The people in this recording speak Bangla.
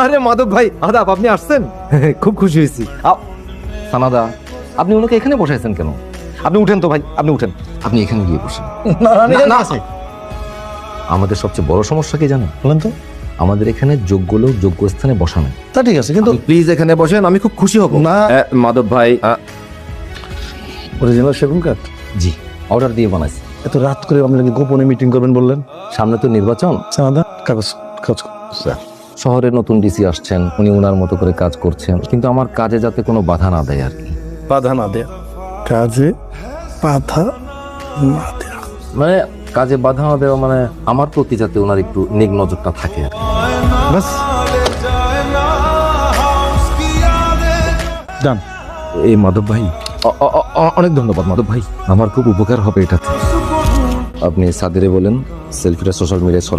আরে মাধব ভাই আদাব আপনি আসছেন? খুব খুশি হয়েছি। সানাদা আপনি ওনাকে এখানে বসাইছেন কেন? আপনি উঠেন তো ভাই আপনি উঠেন। আপনি এখানে গিয়ে বসেন। না আমাদের সবচেয়ে বড় সমস্যা কি জানেন? বলেন তো। আমাদের এখানে যোগ্য লোক যোগ্য স্থানে বসানো তা ঠিক আছে কিন্তু প্লিজ এখানে বসেন আমি খুব খুশি হব। না। মাধব ভাই অরিজিনাল সেগুন কাঠ? জি অর্ডার দিয়ে বানাইছি। এত রাত করে আপনি গোপনে মিটিং করবেন বললেন? সামনে তো নির্বাচন। সানাদা কাগজ কাগজ স্যার। শহরে নতুন ডিসি আসছেন উনি ওনার মতো করে কাজ করছেন কিন্তু আমার কাজে যাতে কোনো বাধা না দেয় আর কি। বাধা না দেয়া? কাজে বাধা না দেয়া। মানে কাজে বাধা না দেওয়া মানে আমার প্রতি যাতে ওনার একটু নিগ নজরটা থাকে আর কি। বাস। ডান। এই মাধব ভাই অ- অ- অ- অনেক ধন্যবাদ মাধব ভাই। আমার খুব উপকার হবে এটাতে। আপনি সাদিরে বলেন সেলফিটা সোশ্যাল মিডিয়ায়